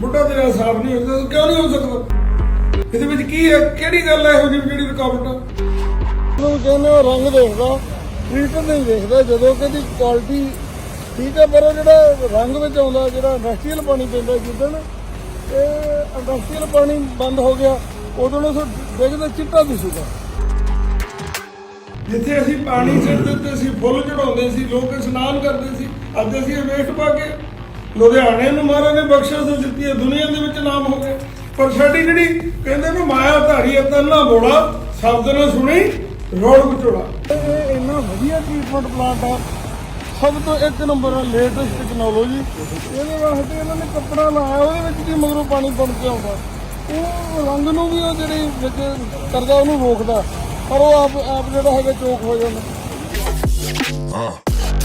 ਬੁੱਢਾ ਤੇਰਾ ਸਾਫ਼ ਨਹੀਂ ਹੁੰਦਾ ਕਿਉਂ ਨਹੀਂ ਹੋ ਸਕਦਾ? ਇਹਦੇ ਵਿੱਚ ਕੀ ਹੈ? ਕਿਹੜੀ ਗੱਲ ਹੈ ਇਹੋ ਜਿਹੀ ਜਿਹੜੀ ਰੁਕਾਵਟ ਆ? ਨੂੰ ਕਹਿੰਦੇ ਉਹ ਰੰਗ ਦੇਖਦਾ ਰੀਟਰ ਨਹੀਂ ਦੇਖਦਾ ਜਦੋਂ ਕਦੀ ਕੁਆਲਿਟੀ ਠੀਕ ਹੈ ਪਰ ਉਹ ਜਿਹੜਾ ਰੰਗ ਵਿੱਚ ਆਉਂਦਾ ਜਿਹੜਾ ਇੰਡਸਟਰੀਅਲ ਪਾਣੀ ਪੈਂਦਾ ਜਿੱਦਣ ਇਹ ਇੰਡਸਟਰੀਅਲ ਪਾਣੀ ਬੰਦ ਹੋ ਗਿਆ ਉਦੋਂ ਨੂੰ ਦੇਖਦਾ ਚਿੱਟਾ ਦਿਸੂਗਾ ਜਿੱਥੇ ਅਸੀਂ ਪਾਣੀ ਸਿੱਟਦੇ ਤੇ ਅਸੀਂ ਫੁੱਲ ਚੜਾਉਂਦੇ ਸੀ ਲੋਕ ਇਸ਼ਨਾਨ ਕਰਦੇ ਸੀ ਅੱਜ ਅਸੀਂ ਇਹ ਵੇਖ ਪਾ ਕੇ ਲੁਧਿਆਣੇ ਨੂੰ ਮਹਾਰਾਜ ਨੇ ਬਖਸ਼ਿਸ਼ ਦਿੱਤੀ ਹੈ ਦੁਨੀਆ ਦੇ ਵਿੱਚ ਨਾਮ ਹੋ ਗਿਆ ਪਰ ਸਾਡੀ ਜਿਹੜੀ ਕਹਿੰਦੇ ਨੇ ਮਾਇਆ ਧਾਰੀ ਹੈ ਤੰਨਾ ਬੋੜਾ ਸ਼ਬਦ ਨਾ ਸੁਣੀ ਰੋੜ ਵਿਚੋੜਾ ਇਹ ਇੰਨਾ ਵਧੀਆ ਟ੍ਰੀਟਮੈਂਟ ਪਲਾਂਟ ਆ। ਸਭ ਤੋਂ ਇੱਕ ਨੰਬਰ ਆ ਲੇਟੈਸਟ ਟੈਕਨੋਲੋਜੀ ਇਹਦੇ ਵਾਸਤੇ ਇਹਨਾਂ ਨੇ ਕੱਪੜਾ ਲਾਇਆ ਉਹਦੇ ਵਿੱਚ ਕੀ ਮਗਰੋਂ ਪਾਣੀ ਬਣ ਕੇ ਆਉਂਦਾ। ਉਹ ਰੰਗ ਨੂੰ ਵੀ ਉਹ ਜਿਹੜੀ ਵਿੱਚ ਕਰਦਾ ਉਹਨੂੰ ਰੋਕਦਾ। ਪਰ ਉਹ ਆਪ ਆਪ ਜਿਹੜਾ ਹੈਗਾ ਚੋਕ ਹੋ ਜਾਂਦਾ।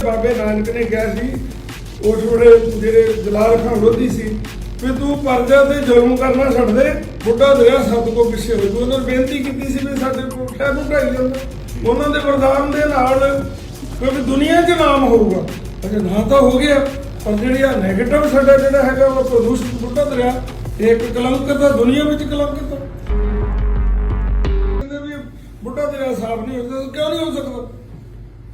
ਬਾਬੇ ਨਾਨਕ ਨੇ ਕਿਹਾ ਸੀ ਉਸ ਵੇਲੇ ਜਿਹੜੇ ਜਲਾਲ ਖਾਨ ਲੋਧੀ ਸੀ। ਵੀ ਤੂੰ ਪਰਜਾ ਤੇ ਜ਼ੁਲਮ ਕਰਨਾ ਛੱਡ ਦੇ ਬੁੱਢਾ ਦਰਿਆ ਸੱਤ ਕੋ ਪਿੱਛੇ ਹੋ ਜੂ ਉਹਨਾਂ ਬੇਨਤੀ ਕੀਤੀ ਸੀ ਵੀ ਸਾਡੇ ਕੋਲ ਸ਼ਹਿਰ ਜਾਂਦਾ ਉਹਨਾਂ ਦੇ ਵਰਦਾਨ ਦੇ ਨਾਲ ਕਿਉਂਕਿ ਦੁਨੀਆ 'ਚ ਨਾਮ ਹੋਊਗਾ। ਅਜੇ ਨਾ ਤਾਂ ਹੋ ਗਿਆ, ਪਰ ਜਿਹੜੀ ਆ 네ਗੇਟਿਵ ਸਾਡਾ ਜਿਹੜਾ ਹੈਗਾ ਉਹ ਪ੍ਰਦੂਸ਼ਿਤ ਬੁੱਢਾ ਦਰਿਆ, ਇਹ ਇੱਕ ਕਲੰਕ ਦਾ ਦੁਨੀਆ ਵਿੱਚ ਕਲੰਕ ਦਾ ਕਹਿੰਦੇ ਵੀ ਬੁੱਢਾ ਦਰਿਆ ਸਾਫ਼ ਨਹੀਂ ਹੋ ਸਕਦਾ ਕਿਉਂ ਨਹੀਂ ਹੋ ਸਕਦਾ?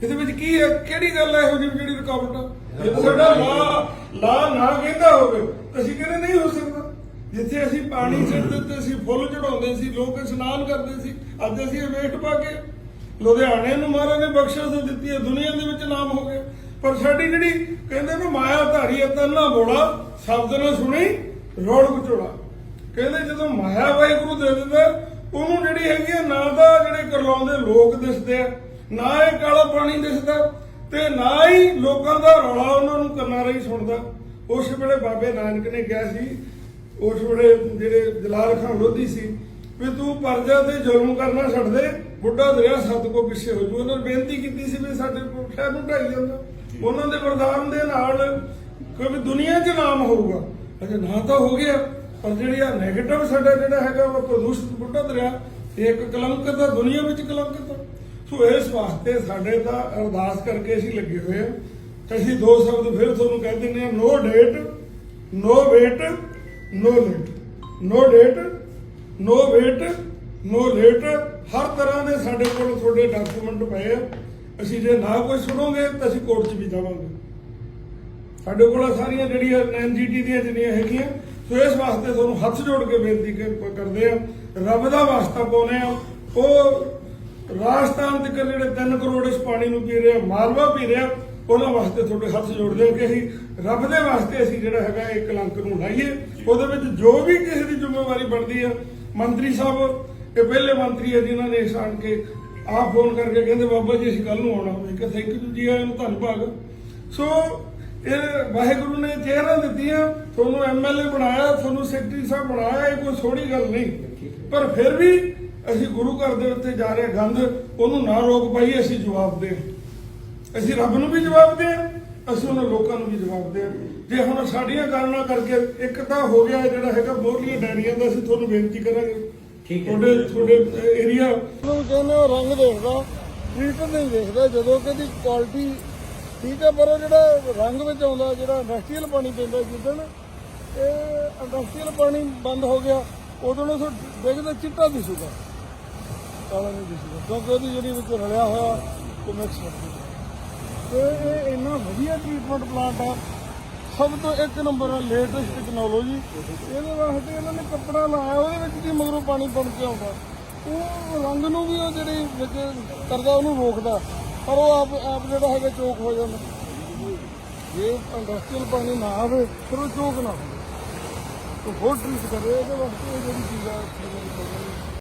ਇਹਦੇ ਵਿੱਚ ਕੀ ਹੈ? ਕਿਹੜੀ ਗੱਲ ਹੈ ਇਹੋ ਜਿਹੀ ਜਿਹੜੀ ਰੁਕਾਵਟ ਆ? ਜੇ ਸਾਡਾ ਲਾ ਲਾ ਨਾ ਕਹਿੰਦਾ ਹੋਵੇ, ਤਾਂ ਅਸੀਂ ਕਹਿੰਦੇ ਨਹੀਂ ਹੋ ਸਕਦਾ। ਜਿੱਥੇ ਅਸੀਂ ਪਾਣੀ ਸਿੱਟਦੇ ਤੇ ਅਸੀਂ ਫੁੱਲ ਚੜਾਉਂਦੇ ਸੀ, ਲੋਕ ਇਸ਼ਨਾਨ ਕਰਦੇ ਸੀ, ਅੱਜ ਅਸੀਂ ਇਹ ਪਾ ਕੇ ਲੁਧਿਆਣੇ ਨੂੰ ਮਹਾਰਾਜ ਨੇ ਬਖਸ਼ਿਸ਼ ਦਿੱਤੀ ਹੈ, ਦੁਨੀਆ ਦੇ ਵਿੱਚ ਨਾਮ ਹੋ ਗਿਆ ਪਰ ਸਾਡੀ ਜਿਹੜੀ ਕਹਿੰਦੇ ਨੇ ਮਾਇਆ ਧਾਰੀ ਹੈ, ਤੰਨਾ ਬੋੜਾ ਸ਼ਬਦ ਨਾ ਸੁਣੀ, ਰੋੜ ਵਿਚੋੜਾ ਕਹਿੰਦੇ ਜਦੋਂ ਮਾਇਆ ਵਾਹਿਗੁਰੂ ਦੇ ਦਿੰਦਾ, ਉਹਨੂੰ ਜਿਹੜੀ ਹੈਗੀ ਆ ਨਾ ਤਾਂ ਜਿਹੜੇ ਕਰਲਾਉਂਦੇ ਲੋਕ ਦਿਸਦੇ ਆ। ਨਾ ਇਹ ਕਾਲਾ ਪਾਣੀ ਦਿਸਦਾ ਤੇ ਨਾ ਹੀ ਲੋਕਾਂ ਦਾ ਰੌਲਾ ਉਹਨਾਂ ਨੂੰ ਕੰਨਾਂ ਰਹੀ ਸੁਣਦਾ। ਉਸ ਵੇਲੇ ਬਾਬੇ ਨਾਨਕ ਨੇ ਕਿਹਾ ਸੀ, ਉਸ ਵੇਲੇ ਜਿਹੜੇ ਜਲਾਲ ਖਾਨ ਲੋਧੀ ਸੀ, ਵੀ ਤੂੰ ਪਰਜਾ ਤੇ ਜ਼ੁਲਮ ਕਰਨਾ ਛੱਡ ਦੇ, ਬੁੱਢਾ ਦਰਿਆ ਸੱਤ ਕੋ ਪਿੱਛੇ ਹੋ ਜੂ ਉਹਨਾਂ ਨੇ ਬੇਨਤੀ ਕੀਤੀ ਸੀ ਵੀ ਸਾਡੇ ਕੋਲ ਸ਼ਹਿਰ ਨੂੰ ਢਾਈ ਜਾਂਦਾ। ਉਹਨਾਂ ਦੇ ਵਰਦਾਨ ਦੇ ਨਾਲ ਕਿਉਂਕਿ ਦੁਨੀਆ 'ਚ ਨਾਮ ਹੋਊਗਾ। ਅਜੇ ਨਾ ਤਾਂ ਹੋ ਗਿਆ, ਪਰ ਜਿਹੜੀ ਆ ਨੈਗੇਟਿਵ ਸਾਡਾ ਜਿਹੜਾ ਹੈਗਾ, ਉਹ ਪ੍ਰਦੂਸ਼ਿਤ ਬੁੱਢਾ ਦਰਿਆ, ਇਹ ਇੱਕ ਕਲੰਕਤ ਆ ਦੁਨੀਆ ਵਿੱਚ ਕਲੰਕਤ ਦਾ ਸੋ ਇਸ ਵਾਸਤੇ ਸਾਡੇ ਤਾਂ ਅਰਦਾਸ ਕਰਕੇ ਅਸੀਂ ਲੱਗੇ ਹੋਏ ਆ ਅਸੀਂ ਦੋ ਸ਼ਬਦ ਫਿਰ ਤੁਹਾਨੂੰ ਕਹਿ ਦਿੰਦੇ ਆ no date no wait no late no date no wait no late ਹਰ ਤਰ੍ਹਾਂ ਦੇ ਸਾਡੇ ਕੋਲ ਤੁਹਾਡੇ ਡਾਕੂਮੈਂਟ ਪਏ ਆ। ਅਸੀਂ ਜੇ ਨਾ ਕੋਈ ਸੁਣੋਗੇ ਤਾਂ ਅਸੀਂ ਕੋਰਟ 'ਚ ਵੀ ਜਾਵਾਂਗੇ। ਸਾਡੇ ਕੋਲ ਸਾਰੀਆਂ ਜਿਹੜੀਆਂ ਐਨਜੀਟੀ ਦੀਆਂ ਜਿਹੜੀਆਂ ਹੈਗੀਆਂ ਸੋ ਇਸ ਵਾਸਤੇ ਤੁਹਾਨੂੰ ਹੱਥ ਜੋੜ ਕੇ ਬੇਨਤੀ ਕਰਦੇ ਆ, ਰੱਬ ਦਾ ਵਾਸਤਾ ਪਾਉਨੇ ਆ। ਉਹ ਰਾਜਸਥਾਨ ਤੱਕ ਜਿਹੜੇ 3 ਕਰੋੜ ਇਸ ਪਾਣੀ ਨੂੰ ਪੀ ਰਿਹਾ, ਮਾਲਵਾ ਪੀ ਰਿਹਾ, ਉਹਨਾਂ ਵਾਸਤੇ ਤੁਹਾਡੇ ਹੱਥ ਜੋੜਦੇ ਆ ਕਿ ਅਸੀਂ ਰੱਬ ਦੇ ਵਾਸਤੇ ਅਸੀਂ ਜਿਹੜਾ ਹੈਗਾ ਇਹ ਕਲੰਕ ਨੂੰ ਲਾਈਏ। ਉਹਦੇ ਵਿੱਚ ਜੋ ਵੀ ਕਿਸੇ ਦੀ ਜ਼ਿੰਮੇਵਾਰੀ ਬਣਦੀ ਆ, ਮੰਤਰੀ ਸਾਹਿਬ, ਇਹ ਪਹਿਲੇ ਮੰਤਰੀ ਆ ਜਿਨ੍ਹਾਂ ਨੇ ਇਸ ਆਣ ਕੇ ਆਪ ਫੋਨ ਕਰਕੇ ਕਹਿੰਦੇ, ਬਾਬਾ ਜੀ, ਅਸੀਂ ਕੱਲ ਨੂੰ ਆਉਣਾ। ਮੈਂ ਕਿਹਾ ਥੈਂਕ ਯੂ ਜੀ, ਆਇਆਂ ਨੂੰ ਧੰਨਵਾਦ ਸੋ ਇਹ ਵਾਹਿਗੁਰੂ ਨੇ ਚਿਹਰਾ ਦਿੱਤੀਆਂ, ਤੁਹਾਨੂੰ ਐਮਐਲਏ ਬਣਾਇਆ, ਤੁਹਾਨੂੰ ਸੈਕਟਰੀ ਸਾਹਿਬ ਬਣਾਇਆ, ਇਹ ਕੋਈ ਥੋੜੀ ਗੱਲ ਨਹੀਂ। ਪਰ ਫਿਰ ਵੀ ਅਸੀਂ ਗੁਰੂ ਘਰ ਦੇ ਉੱਤੇ ਜਾ ਰਹੇ ਗੰਦ ਉਹਨੂੰ ਨਾ ਰੋਕ ਪਾਈਏ ਅਸੀਂ ਜਵਾਬ ਦੇ ਅਸੀਂ ਰੱਬ ਨੂੰ ਵੀ ਜਵਾਬ ਦੇ ਅਸੀਂ ਉਹਨਾਂ ਲੋਕਾਂ ਨੂੰ ਵੀ ਜਵਾਬ ਦੇ ਜੇ ਹੁਣ ਸਾਡੀਆਂ ਕਾਰਨਾਂ ਕਰਕੇ ਇੱਕ ਤਾਂ ਹੋ ਗਿਆ ਜਿਹੜਾ ਹੈਗਾ ਮੋਰਲੀਆਂ ਡੈਰੀਆਂ ਦਾ ਅਸੀਂ ਤੁਹਾਨੂੰ ਬੇਨਤੀ ਕਰਾਂਗੇ। ਠੀਕ ਹੈ। ਤੁਹਾਡੇ ਤੁਹਾਡੇ ਏਰੀਆ ਨੂੰ ਕਹਿੰਦੇ ਉਹ ਰੰਗ ਦੇਖਦਾ ਰੀਟਰ ਨਹੀਂ ਦੇਖਦਾ ਜਦੋਂ ਕਦੀ ਕੁਆਲਿਟੀ ਠੀਕ ਹੈ ਪਰ ਉਹ ਜਿਹੜਾ ਰੰਗ ਵਿੱਚ ਆਉਂਦਾ ਜਿਹੜਾ ਇੰਡਸਟਰੀਅਲ ਪਾਣੀ ਪੈਂਦਾ ਜਿੱਦਣ ਇਹ ਇੰਡਸਟਰੀਅਲ ਪਾਣੀ ਬੰਦ ਹੋ ਗਿਆ ਉਦੋਂ ਨੂੰ ਦੇਖਦਾ ਚਿੱਟਾ ਦਿਸੂਗਾ ਕਾਲਾ ਨਹੀਂ ਦਿਸੂਗਾ ਕਿਉਂਕਿ ਉਹਦੀ ਜਿਹੜੀ ਵਿੱਚ ਰਲਿਆ ਹੋਇਆ ਉਹ ਮਿਕਸ ਹੋ ਤੇ ਇਹ ਇੰਨਾ ਵਧੀਆ ਟ੍ਰੀਟਮੈਂਟ ਪਲਾਂਟ ਆ, ਸਭ ਤੋਂ ਇੱਕ ਨੰਬਰ ਆ ਲੇਟੈਸਟ ਟੈਕਨੋਲੋਜੀ ਇਹਦੇ ਵਾਸਤੇ ਇਹਨਾਂ ਨੇ ਕੱਪੜਾ ਲਾਇਆ, ਉਹਦੇ ਵਿੱਚ ਕੀ ਮਗਰੋਂ ਪਾਣੀ ਬਣ ਕੇ ਆਉਂਦਾ। ਉਹ ਰੰਗ ਨੂੰ ਵੀ ਉਹ ਜਿਹੜੀ ਵਿੱਚ ਕਰਦਾ, ਉਹਨੂੰ ਰੋਕਦਾ। ਪਰ ਉਹ ਆਪ ਆਪ ਜਿਹੜਾ ਹੈਗਾ ਚੋਕ ਹੋ ਜਾਂਦਾ। ਜੇ ਇੰਡਸਟਰੀਅਲ ਪਾਣੀ ਨਾ ਆਵੇ, ਫਿਰ ਉਹ ਚੋਕ ਨਾ ਹੋਵੇ। ਉਹ ਹੋਰ ਟ੍ਰੀਟ ਕਰੇ, ਇਹਦੇ ਵਾਸਤੇ ਇਹ ਜਿਹੜੀ ਚੀਜ਼ ਆ